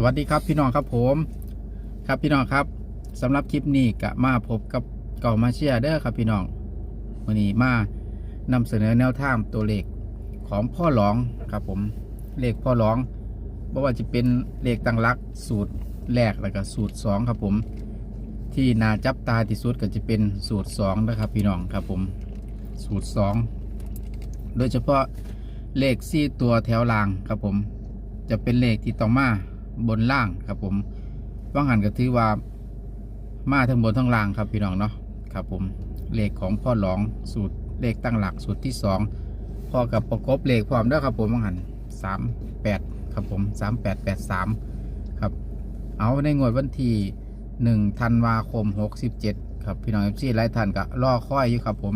สวัสดีครับพี่น้องครับผมครับพี่น้องครับสำหรับคลิปนี้ก็มาพบกับเก่ามาเชียเด้อครับพี่น้องวันนี้มานำเสนอแนวทางตัวเลขของพ่อหลองครับผมเลขพ่อหลองบ่ว่าจะเป็นเลขตั้งลักสูตรแรกแล้วก็สูตรสองครับผม ที่นาจับตาที่สุดก็จะเป็นสูตรสองนะครับพี่น้องครับผมสูตรสองโดยเฉพาะเลขสี่ตัวแถวรางครับผมจะเป็นเลขที่ต้องมา บนล่างครับผมว่างหันก็ถือว่ามาทั้งบนทั้งล่างครับพี่น้องเนาะครับผมเลขของพ่อหลองสูตรเลขตั้งหลักสูตรที่สองพอกับประกบเลขพร้อมด้วยครับผมว่างหันสามแปดครับผมสามแปดแปดสามครับ เอาในงวดวันที่หนึ่งธันวาคมหกสิบเจ็ดครับพี่น้องเอฟซีหลายท่านก็รอค่อยอยู่ครับผม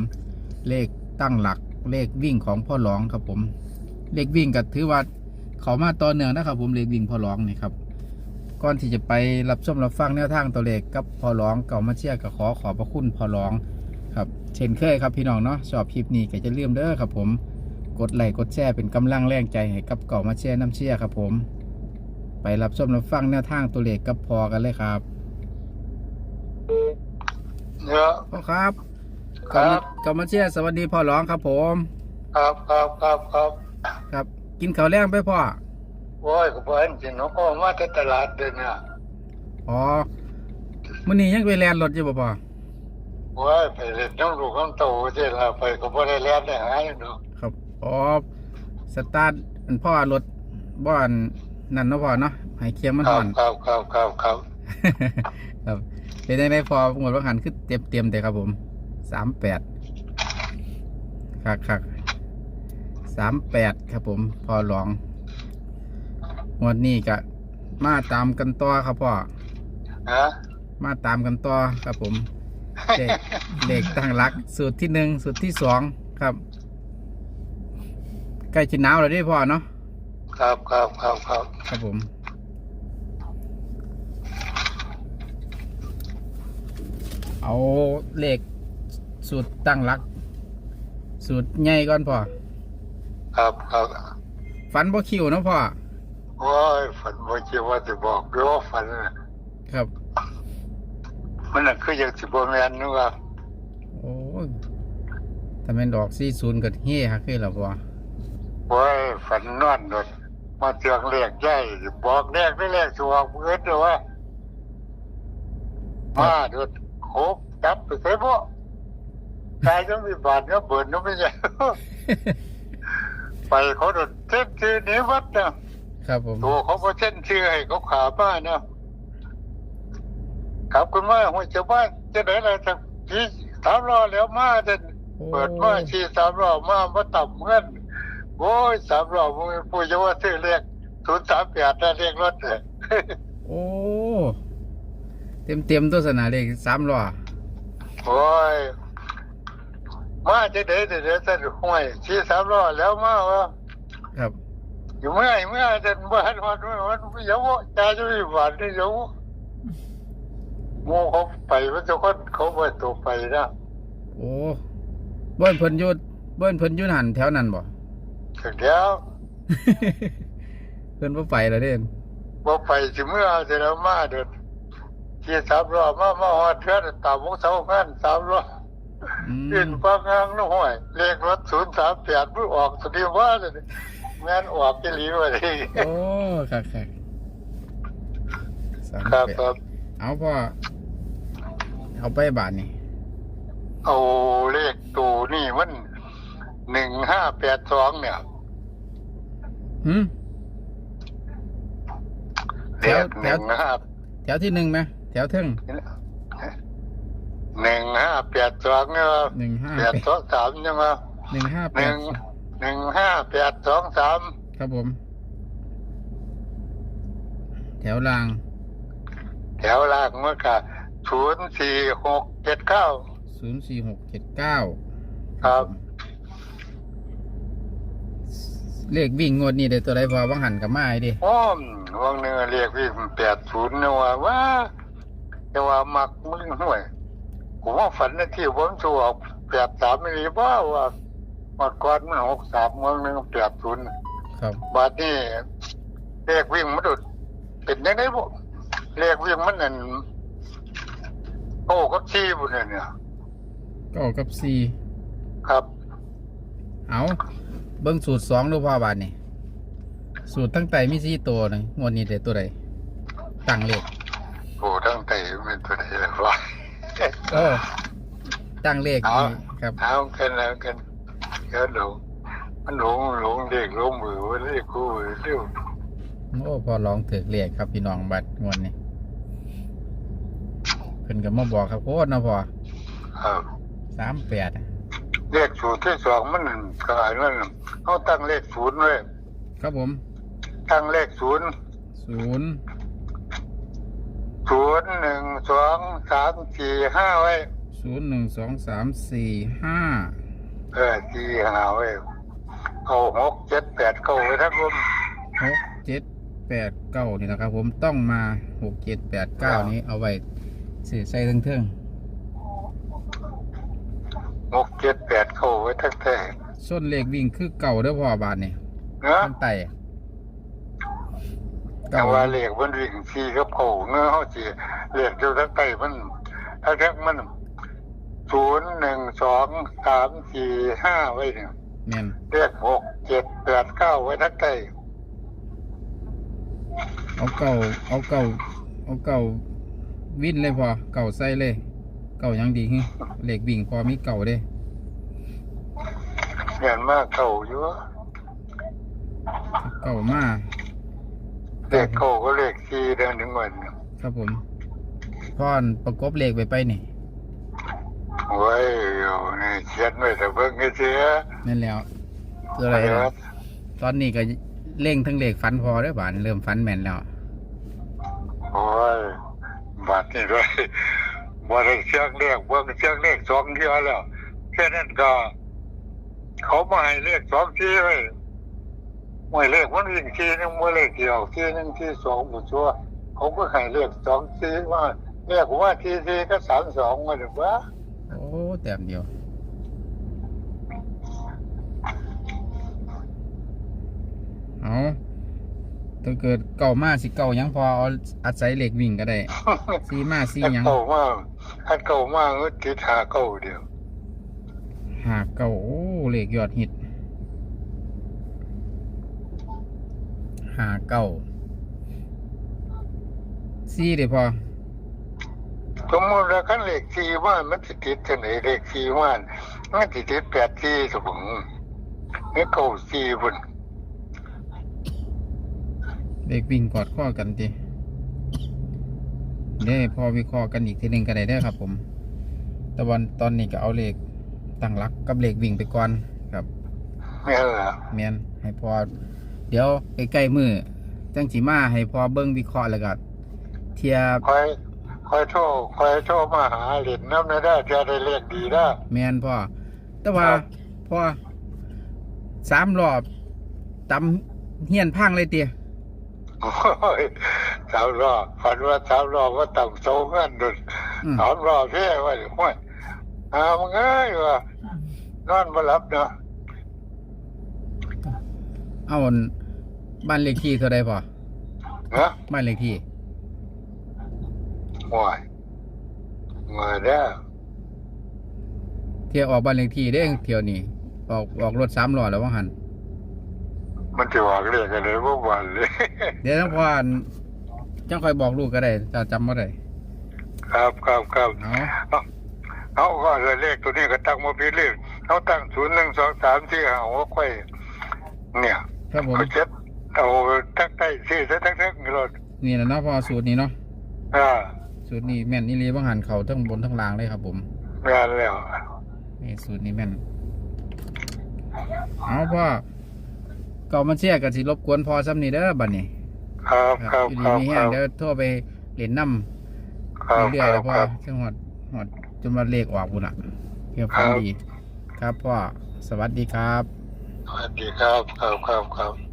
เลขตั้งหลักเลขวิ่งของพ่อหลองครับผม เลขวิ่งก็ถือว่า เขามาต่อเนื่องนะครับ ผมเลขวิ่งพอร้องนี่ครับก่อนที่จะไปรับชมรับฟังแนวทางตัวเลขกับพอร้องเก่ามาเชียร์ก็ขอขอบพระคุณพอร้องครับ เช่นเคยครับพี่น้องเนาะชอบคลิปนี้ก็จะเลื่อมเด้อครับ ผมกดไลค์กดแชร์เป็นกำลังแรงใจให้กับเก่ามาเชียร์น้ำเชียร์ครับ ผม ไปรับชมรับฟังแนวทางตัวเลขกับพอกันเลยครับเนี่ยพ่อครับครัเก่ามาบเก่ามาเชียร์สวัสดีพ่อร้องครับ ผม ครับครับครับครับครับ กินข้าวแรงไปพ่อโอ้ยก็บ่เห็นจริงเนาะก็มาแต่ตลาดเดินน่ะอ๋อมื้อนี้ยังไปแลนรถอยู่บ่พ่อโอ้ยไปเล่นน้องลูกน้องโตเจ้ล่ะไปก็บ่ได้แล่นได้หาอยู่เนาะครับอ๋อสตาร์ทอันพ่อรถบ้านนั่นเนาะพ่อเนาะให้เคียงมันครัห่บอนครับครับครับครับครับเป็นยังไงพอหมดว่าหันคือเต็มเต็มๆแต่ครับผมสามแปดครับครับ สามแปดครับผมพอลองงวดนี้ก็มาตามกันต่อครับพ่อฮะมาตามกันต่อครับผม เด็กเด็กตั้งรักสูตรที่หนึ่งสูตรที่สองครับใกล้จะหนาวแล้วเด้พ่อเนาะครับครับครับครับครับผม เอาเลขสูตรตั้งรัก สูตรใหญ่ก่อนพ่อ ครับครับฝันบ่คิวเนาะพ่อโอ้ยฝันบ่คิดว่าสิบอกอยู่ว่าฝันน่ะครับ มันน่ะคือจังสิบ่แม่นนึกว่าโอ้ยถ้าแม่นดอกสี่ศูนย์ก็เฮ่ฮักคือแล้วพ่อโอ้ยฝันนอนโดดมาเตืองเรียกใหญ่บอกแรกได้แรกสิบอกเพิ่นเด้อว่ามาโดดโคบจับไปใส่บ่กายต้องมีบาดเนาะเบิ่นเนาะไม่ใช่ ไปเขาโดดเส้นชื่อหนี้วัดนะครับผมตัวเขาก็เส้นชื่อให้เขาขาบ้านนะขับคุณมาหัวเจ้าบ้านจะไหนล่ะจะขี่สามล้อแล้วมาจะเปิดมาขี่สามล้อมามาต่ำเงินโอ้ยสามล้อมึงผู้จะว่าซื้อเรียกศูนย์สามแปดนะเรียกรถเลยโอ้เต็มเต็มๆตัวสนาเลขสามล้อโอ้ย มาจะเดี๋ยวเดี๋ยวจะห่วยขี่สามล้อแล้วมาวะครับ อยู่เมื่อยเมื่อยจะบ้านวันวันเดี๋ยวตาจะมีหวานเดี๋ยาวโมเขาไปมันจะคนเขาไปตัวไปนะโอ้บิ้นเพิ่นยุดเบิ้นเพิ่นยุดหันแถวนั้นบ่ถึงแล้วเพิ่นบ่ไปแล้วเด่นบ่ไปสิเมื่อจะแล้วมาเดินขี่สามล้อมามาหอดเทือนตามวงเสาขันสามล้อ อืมขึ้นปากงางน้ห่วยเลขรถศูนย์สามแปดมือออกสตีว่าเลยแม่นออกจะหลีไว้เลยโอ้ครับครับสามครับแปดครับเอาพ่อเอาไปบาทนี่เอาเลขตูนี่มันหนึ่งห้าแปดสองเนี่ยหืม เลขหนึ่งห้าแถวที่หนึ่งไหมแถวเทึ่ง หนึ่งห้าแปดสองเนี่ยหนึ่งห้าแปดสองสามใช่ไหมหนึ่งห้าหแปนึ่ดงหนึ่งห้าแปดสองสามครับผม แถวรางแถวล่างเมื่อกะศูนย์สี่หกเจ็ดเก้าศูนย์สี่หกเจ็ดเก้าครับ เลขวิ่งงวดนี้ได้ตัวใดพอวังหันกับไม้ดิอ้อมวงหนึ่งเรียกพี่แปดศูนย์เนี่ยว่าว่าแต่ว่ามักมึงห่วย ผมว่าฝันนะที่ผมจะออกแปดสามไม่รีบ้าว่าหมดก่อนเมื่อหกสามวงหนึ่งแปดศูนย์ครับบาทนี่เรียกวิ่งมาดุดเป็นยังไงบ่เรียกวิ่งมันนั่นโอ้ก็ชี้บุญเนี่ยเก้ากับสี่ครับเอาเบิ้งสูตรสองดูพ่อบาทนี่สูตรตั้งแต่มีสี่ตัวหนึงงวดนี้เด็ดตัวใดตั้งเลขโอ้ทั้งไตเป็นตัวไหนเลยวะ โอ้ตั้งเลขเอานี่ครับเอากันแล้วกันเดี๋ยวหลงมันหลงหลงเด็กหลงมือวันนี้กูเร็วโอ้พอลองถือเลขครับพี่น้องบัดงวดนี้เพิ่นก็มาบอกครับโคตรนะพอครับสามแปดเลขศูนย์ที่สองมันกลายมันเขาตั้งเลขศูนย์ไว้ครับผมตั้งเลขศูนย์ศูนย์ ศูนย์หนึ่งสองสามสี่ห้าไว้ศูนย์หนึ่งสองสามสี่ห้าเออสี่ห้าไว้เอาหกเจ็ดแปดเข้าไว้ทั้งรวมหกเจ็ดแปดเก้านี่นะครับ ผมต้องมาหกเจ็ดแปดเก้านี้เอาไว้สื่อใส่เทิงหกเจ็ดแปดเข้าไว้ทั้งแท้ๆส้นเลขวิ่งคือเก่าเด้อพ่อบาทนี่เนาะ มันไต่ แต่ว่าเลขมันวิ่งสี่กับเขาเงื้อเขาจีเลขอยู่ทั้งใต้มันทั้งทั้งมันศูนย์หนึ่งสองสามสี่ห้าไว้เนี่ยแม่นเลขหกเจ็ดแปดเก้าไว้ทั้งใต้เอาเก่าเอาเก่าเอาเก่าวินเลยพอเก่าใส่เลย เก่ายังดีฮึเลขวิ่งพอมีเก่าเด้เงินมากเก่าอยู่เก่ามา เลขเก่าก็เลขสี่เดือนหนึ่งวันครับผมพ่อนประกบเลขไปไปนี่โอ้ยอยู่นี่เขียนไว้แต่เบิ่งให้เสียนั่นแล้วตัวอะไรนะตอนนี้ก็เร่งทั้งเลขฟันพอเด้อบาทเริ่มฟันแม่นแล้วโอ้ยบาทนี่ด้วยบ่ได้เชือกเลขเบิ่งเชือกเลขสองเที่ยวแล้วแค่นั้นก็ เขามาให้เลขสองที่ไว้ หวยเลขมันวิ่งที่นึงมื่อเลขเดียวที่หนึงที่สองบุชัวเขาก็ให้เลขสองที่ว่าเลขผมว่าที่ที่ก็สามสองมาหรือว่าโอ้แต้มเดียวเอาถ้าเกิดเก่ามาสิเก่าหยังพอเอาอาศัยเหล็กวิ่งก็ได้ซีมาซีถ้าหยังเก่ามากถ้าเก่ามากก็ติดหาเก่าเดียวหาเก่าโอ้เหล็กยอดฮิต หาเก่าซีเดี๋ยวพอสมมติว่าขั้นเลขสี่ว่านมันสิติดจะไหนเลขสี่ว่านมันสิติดแปดสี่สมองนี่เก่าสี่บุญเหล็กวิ่งกอดข้อกันจีเด้พอวิเคราะห์กันอีกทีหนึ่งก็ได้เด้อครับ ผมแต่วันตอนนี้ก็เอาเหล็กตั้งหลักกับเหล็กวิ่งไปก่อนครับนี่นแหละแมนให้พอ เดี๋ยวใกล้ๆมือจังสีมาให้พอเบิ้งวิเคราะห์แล้วก็เทียบคอยคอยโทรคอยโทรมาหาเหรียญน้ำไม่ได้จะได้เลขดีได้แมนพ่อแต่ว่าครับพอสามรอบตำเฮียนพังเลยเตียโอ้ยสามรอบฝันว่าสามรอบว่าต่ำโซเงินดุดอืมสามรอบเท่ว่าห้วยหามึงเอ้ยว่านอนมาหลับเนาะเอาอัน บ้านเลขที่เท่าใดพอนะบ้านเลขที่ห่วยเมื่อเด้อเที่ยวออกบ้านเลขที่เด้เที่ยวนี้ออกออกรถสามล้อแล้วว่าหันมันจะว่าเรียกอะไรเมื่อวานเลย เดี๋ยวทั้งพออันจังคอยบอกลูกก็ได้จะจำบ่ได้ครับครับครับเอาเอาก็เลยเลขตัวนี้ก็ตั้งมาพิเลขเขาตั้งศูนย์หนึ่งสองสามสี่ห้าหกไว้เนี่ยครับผมเขาเจ็ด เอาทั้งใต้สี่ทั้งทั้งทั้งรถนี่แหละเนาะพอสูตรนี้เนาะอ่าสูตรนี้แม่นนี่เลยว่าหันเขาทั้งบนทั้งล่างเลยครับ ผมงานแล้วนี่สูตรนี้แม่นเอาพ่อเก่ามันเชียกันสิรบกวนพอซ้ำนี่เด้อบัดนี้ครับครับอยู่คดีรับมีคแห้งรับเดี๋ยวโทรไปเหรียญน้ครับำเรื่คอยๆรัแล้บวพ่อครับจังหวัดหอดจนมาเลขออกบุญละเพียงฟังครับดี ครับพ่อสวัสดีครับ สวัสดีครับ ครับครับครับ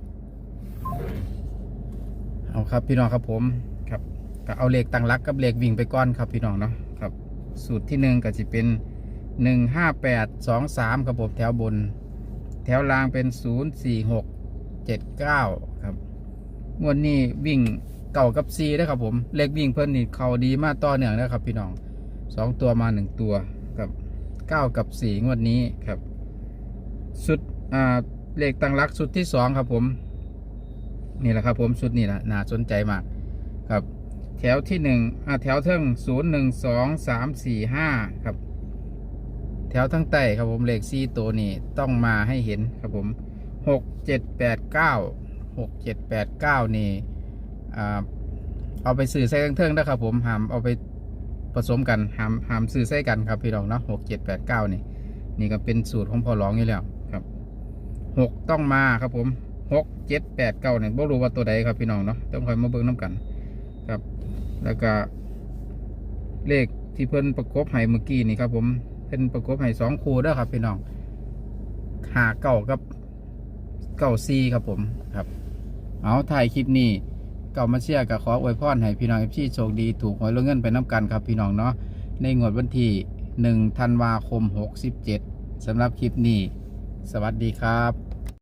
เอาครับพี่น้องครับผมครับก็เอาเลขตั้งรักกับเลขวิ่งไปก่อนครับพี่น้องเนาะครับ สูตรที่หนึ่งก็จะเป็นหนึ่งห้าแปดสองสามครับผมแถวบน แถวล่างเป็นศูนย์สี่หกเจ็ดเก้าครับงวดนี้วิ่งเก่ากับซีนะครับผมเลขวิ่งเพิ่นนี่เขาดีมากต่อเนื่องนะครับ พี่น้องสองตัวมาหนึ่งตัวครับเก้ากับสี่งวดนี้ครับชุดอ่าเลขตังรักชุดที่สองครับผม นี่แหละครับผมชุดนี้นะน่าสนใจมากครับ แถวที่หนึ่งอ่าแถวเทิงศูนย์หนึ่งสองสามสี่ห้าครับ แถวทั้งใต้ครับผมเลขสี่ตัวนี้ต้องมาให้เห็นครับผมหกเจ็ดแปดเก้าหกเจ็ดแปดเก้านี่อ่าเอาไปสื่อใส่เครื่องเทิงนะครับผมหามเอาไปผสมกันหามหามสื่อใส่กันครับพี่น้องเนาะหกเจ็ดแปดเก้านี่นี่ก็เป็นสูตรของพ่อร้องอยู่แล้วครับหกต้องมาครับผม หกเจ็ดแปดเก้าเนี่ยบ่รู้ว่าตัวใดครับพี่น้องเนาะต้องคอยมาเบิ่งน้ำกันครับ แล้วก็เลขที่เพิ่นประกบให้เมื่อกี้นี่ครับผมเพิ่นประกบให้สองคู่เด้อครับพี่น้องหาเก่ากับเก่าซีครับผมครับ เอาถ่ายคลิปนี้เก่ามาเชียร์กับขออวยพรให้พี่น้องพี่โชคดีถูกหวยลงเงินไปน้ำกันครับพี่น้องเนาะในงวดวันที่หนึ่งธันวาคมหกสิบเจ็ดสำหรับคลิปนี้ สวัสดีครับ